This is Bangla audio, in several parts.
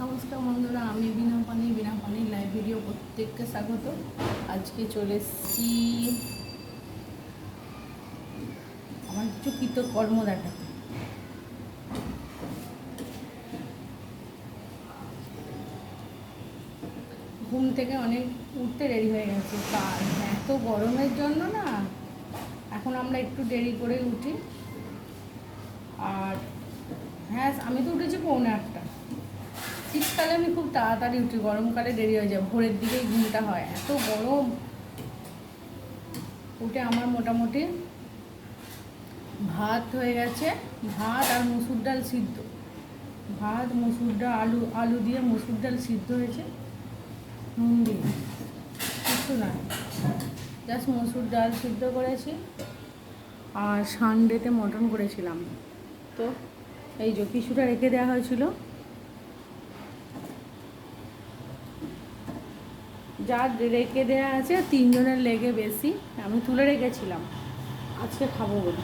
নমস্কার বন্ধুরা, আমি বিনা পানি বিনা পানি লাইভ ভিডিও প্রত্যেককে স্বাগত। আজকে চলে এসেছি আমার কিছু কৃত কর্ম দেখাতে ঘুম থেকে অনেক উঠতে দেরি হয়ে গেছে। কাল এত গরমের জন্য না, এখন আমরা একটু দেরি করে উঠি। আর হ্যাঁ আমি তো উঠেছি পৌনে আটটা শীতকালে আমি খুব তাড়াতাড়ি উঠি, গরমকালে দেরি হয়ে যায়, ভোরের দিকেই ঘুমটা হয়, এত গরম। উঠে আমার মোটামুটি ভাত হয়ে গেছে, ভাত আর মুসুর ডাল সিদ্ধ। ভাত, মুসুর ডাল, আলু আলু দিয়ে মুসুর ডাল সিদ্ধ হয়েছে, নুন দিয়ে কিছু না। জাস্ট মুসুর ডাল সিদ্ধ করেছি আর সানডেতে মটন করেছিলাম। তো এই যে, কিছুটা রেখে দেওয়া হয়েছিল। যা রেখে দেওয়া আছে, তিনজনের লেগে বেশি, আমি তুলে রেখেছিলাম। আজকে খাব বলে।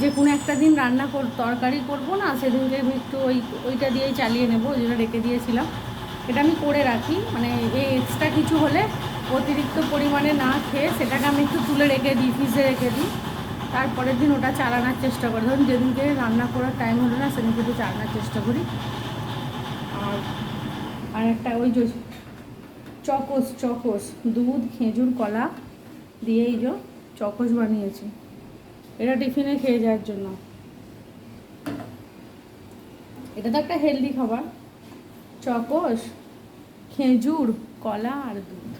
যে কোনো একটা দিন রান্না কর, তরকারি করব না সেদিনকে আমি একটু ওই, ওইটা দিয়েই চালিয়ে নেব, ওই জন্য রেখে দিয়েছিলাম। এটা আমি করে রাখি মানে এই এক্সট্রা কিছু হলে অতিরিক্ত পরিমাণে না খেয়ে সেটাকে আমি একটু তুলে রেখে দিই, ফ্রিজে রেখে দিই। তারপরের দিন ওটা চালানোর চেষ্টা করি। ধরুন যেদিনকে রান্না করার টাইম হলো না, সেদিনকে একটু চালানোর চেষ্টা করি। আর আর একটা ওই চকোস চকোস, দুধ, খেজুর, কলা দিয়েই যে চকোস বানিয়েছি। এটা টিফিনে খেয়ে যাওয়ার জন্য। এটা তো একটা হেলদি খাবার। চকোস, খেজুর, কলা আর দুধ।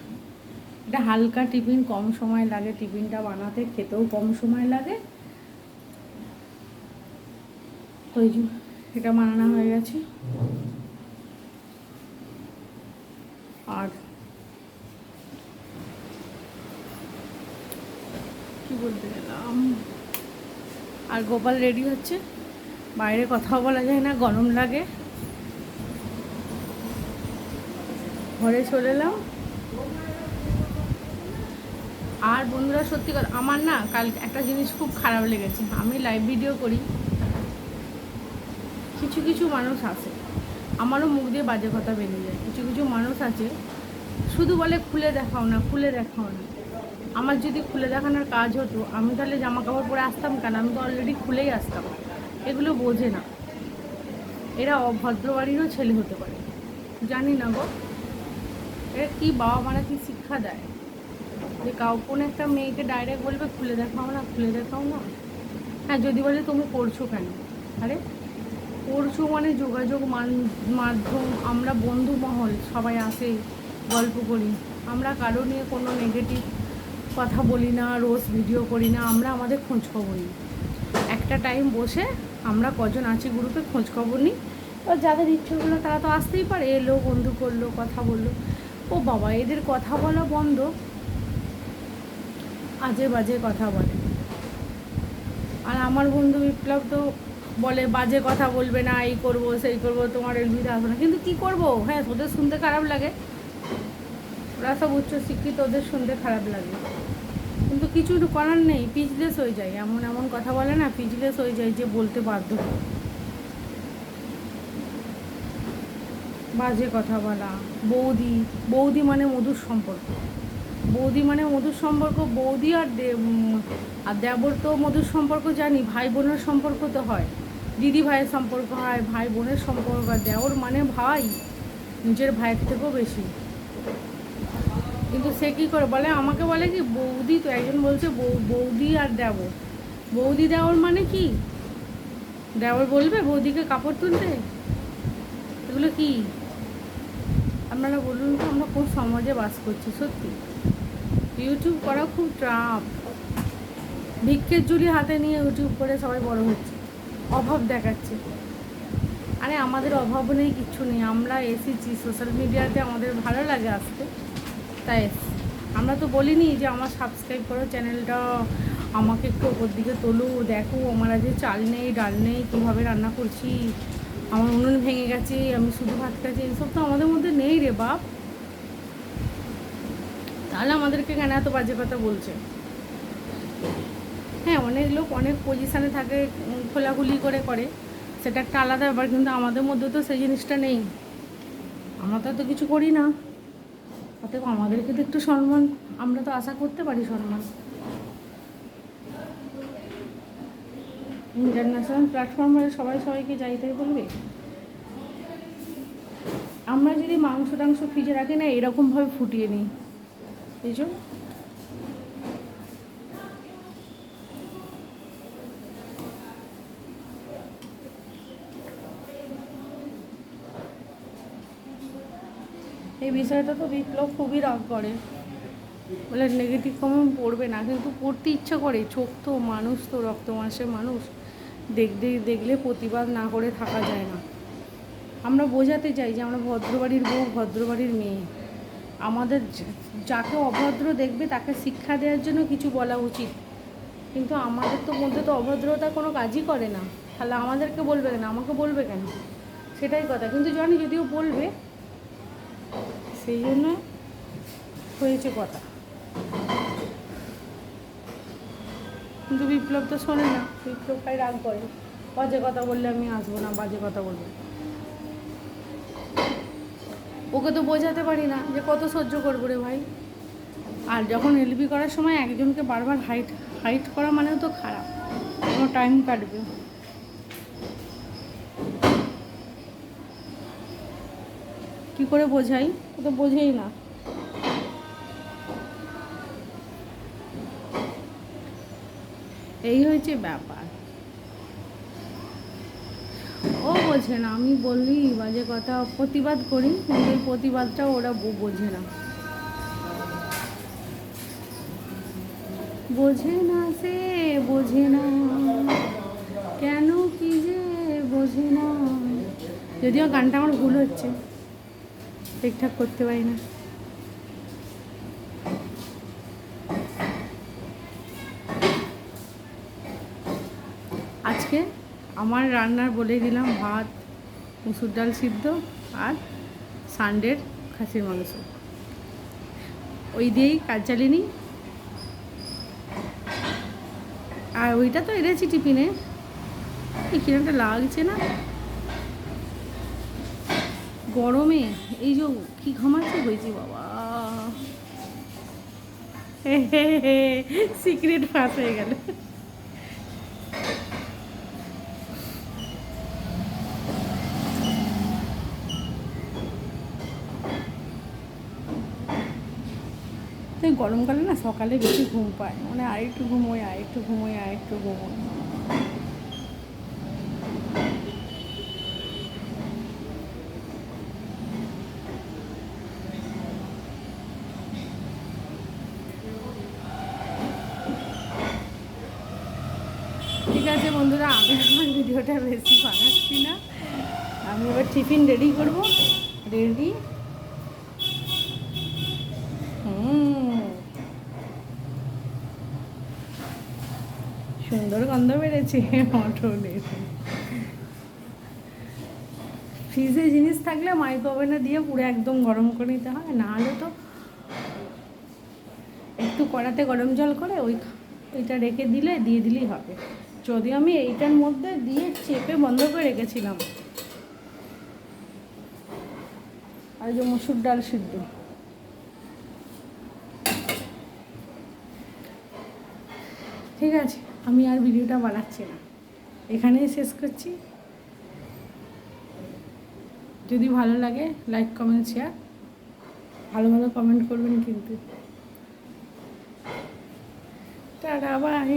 এটা হালকা টিফিন, কম সময় লাগে টিফিনটা বানাতে, খেতেও কম সময় লাগে। এই এটা বানানো হয়ে গেছে। আর কি বলতে গেলাম। আর গোপাল রেডি হচ্ছে। বাইরে কথাও বলা যায় না, গরম লাগে। ঘরে চলে এলাম। আর বন্ধুরা, সত্যি কথা, আমার না কাল একটা জিনিস খুব খারাপ লেগেছে। আমি লাইভ ভিডিও করি। কিছু কিছু মানুষ আছে, আমারও মুখ দিয়ে বাজে কথা বেরিয়ে যায়। কিছু কিছু মানুষ আছে, শুধু বলে খুলে দেখাও না, খুলে দেখাও না। আমার যদি খুলে দেখানোর কাজ হতো, আমি তাহলে জামা কাপড় পরে আসতাম কেন? আমি তো অলরেডি খুলেই আসতাম। এগুলো বোঝে না। এরা অভদ্র বাড়িরও ছেলে হতে পারে। জানি না গো। এরা কী বাবা মারা কি শিক্ষা দেয়? যে কাউ কোনো একটা মেয়েকে ডাইরেক্ট বলবে, খুলে দেখাও না, খুলে দেখাও না। হ্যাঁ যদি বলে, তুমি করছ কেন? আরে করছ মানে যোগাযোগ মাধ্যম, আমরা বন্ধু মহল, সবাই আসে, গল্প করি। আমরা কারও নিয়ে কোনো নেগেটিভ কথা বলি না, রোজ ভিডিও করি না, আমরা আমাদের খোঁজ খবর নিই। একটা টাইম বসে আমরা কজন আছি গ্রুপে খোঁজ খবর নিই। এবার যাদের ইচ্ছে হলো তারা তো আসতেই পারে, এলো, বন্ধু করল, কথা বলল। ও বাবা, এদের কথা বলা বন্ধ। আজে বাজে কথা বলে। আর আমার বন্ধু বিপ্লব তো বলে, বাজে কথা বলবে না, এই করব, সেই করব, তোমার এলবিতে আসবে না কিন্তু কি করব? হ্যাঁ তোদের শুনতে খারাপ লাগে। ওরা সব উচ্চ শিক্ষিত, ওদের শুনতে খারাপ লাগে। কিন্তু কিছু করার নেই পিচলেস হয়ে যায়। এমন এমন কথা বলে না পিচলেস হয়ে যায় যে বলতে বাধ্য। বাজে কথা বলা। বৌদি বৌদি মানে মধুর সম্পর্ক। বৌদি মানে মধুর সম্পর্ক, বৌদি আর আর দেবর তো মধুর সম্পর্ক জানি, ভাই বোনের সম্পর্ক তো হয়। দিদি ভাইয়ের সম্পর্ক হয়, ভাই বোনের সম্পর্ক হয়। দেওর মানে ভাই, নিজের ভাইয়ের থেকেও বেশি। কিন্তু সে কী করে বলে? আমাকে বলে কি, বৌদি তো একজন বলছে, বৌ- বৌদি আর দেবর বৌদি দেওর মানে কি? দেওর বলবে বৌদিকে কাপড় তুলতে? এগুলো কি? আপনারা বলুন তো, আমরা কোন সমাজে বাস করছি, সত্যি? ইউটিউব করা খুব ট্রাপ ভিক্ষের জুড়ি হাতে নিয়ে ইউটিউব করে সবাই বড় হচ্ছে, অভাব দেখাচ্ছে। আরে আমাদের অভাব নেই, কিচ্ছু নেই। আমরা এসেছি সোশ্যাল মিডিয়াতে আমাদের ভালো লাগে আসতে। এসছি। আমরা তো বলিনি যে আমার সাবস্ক্রাইব করো চ্যানেলটা আমাকে একটু ওপর দিকে তোলো। দেখো, আমার আজ চাল নেই, ডাল নেই, কীভাবে রান্না করছি? আমার উনুন ভেঙে গেছে, আমি শুধু ভাত খাচ্ছি এইসব তো আমাদের মধ্যে নেই রে বাপ। তাহলে আমাদেরকে কেন এত বাজে কথা বলছে? হ্যাঁ অনেক লোক অনেক পজিশানে থাকে, খোলাখুলি করে করে। সেটা একটা আলাদা ব্যাপার, কিন্তু আমাদের মধ্যে তো সেই জিনিসটা নেই। আমরা তো কিছু করি না। অতএব আমাদেরকে তো একটু সম্মান, আমরা তো আশা করতে পারি সম্মান। ইন্টারন্যাশনাল প্ল্যাটফর্মে সবাই সবাইকে যাইতে বলবে? আমরা যদি মাংস টাংস ফ্রিজে রাখি না, এরকমভাবে ফুটিয়ে নিই। এই জন্য এই বিষয়টা তো বিপ্লব খুবই রাগ করে। বলে নেগেটিভ কমেন্ট পড়বে না, কিন্তু পড়তে ইচ্ছা করে। চোখ তো মানুষ তো, রক্ত মাসে মানুষ। দেখতে, দেখলে প্রতিবাদ না করে থাকা যায় না। আমরা বোঝাতে চাই যে আমরা ভদ্রবাড়ির বউ, ভদ্রবাড়ির মেয়ে। আমাদের যাকে অভদ্র দেখবে তাকে শিক্ষা দেওয়ার জন্য কিছু বলা উচিত। কিন্তু আমাদের তো মধ্যে তো অভদ্রতা কোনো কাজই করে না। তাহলে আমাদেরকে বলবে কেন? আমাকে বলবে কেন? সেটাই কথা। কিন্তু জানি, যদিও বলবে সেই জন্য হয়েছে কথা। কিন্তু বিপ্লব তো শোনে না, বিপ্লব ভাই রাগ করে। বাজে কথা বললে আমি আসব না, বাজে কথা বলব। ওকে তো বোঝাতে পারি না যে কত সহ্য করব রে ভাই। আর যখন এলবি করার সময় একজনকে বারবার হাইট হাইট করা মানেও তো খারাপ। কোনো টাইম কাটবে। কি করে বোঝাই? ও তো বোঝেই না। এই হয়েছে ব্যাপার। ও বোঝে না, আমি বললি বাজে কথা, প্রতিবাদ করি, কিন্তু প্রতিবাদটা ওরা বোঝে না। বোঝে না সে, বোঝে না। কেন কি যে, বোঝে না। যদিও গানটা আমার ভুল হচ্ছে। ঠিকঠাক করতে পারি না। আজকে আমার রান্নার বলে দিলাম ভাত, মুসুর ডাল সিদ্ধ আর সানডের খাসির মাংস। ওই দিয়েই কাজ চালিয়ে নিই। আর ওইটা তো এনেছি টিফিনে। কিরমটা লাগছে না। গরমে, এই যে কি ঘামাচ্ছে হয়েছে বাবা। সিক্রেট ফাঁস হয়ে গেল। গরমকালে না সকালে বেশি ঘুম পায়। মানে আরেকটু ঘুমোই আরেকটু ঘুমোই আরেকটু ঘুমোই বন্ধুরা, আমি আমার ভিডিওটা বেশি বানাচ্ছি না। আমি এবার টিফিন রেডি করব। রেডি। সুন্দর গন্ধ বেড়েছে মটনের ফ্রিজে জিনিস থাকলে মাইক্রো ওভেনে দিয়ে পুরো একদম গরম করে নিতে হয়, না হলে তো একটু কড়াতে গরম জল করে ওই ওইটা রেখে দিলে, দিয়ে দিলেই হবে। যদি আমি এইটার মধ্যে দিয়ে চেপে বন্ধ করে রেখেছিলাম। আর যে মসুর ডাল সিদ্ধ। ঠিক আছে, আমি আর ভিডিওটা বানাচ্ছি না। এখানেই শেষ করছি। যদি ভালো লাগে লাইক কমেন্ট শেয়ার ভালো ভালো কমেন্ট করবেন কিন্তু। Tata bye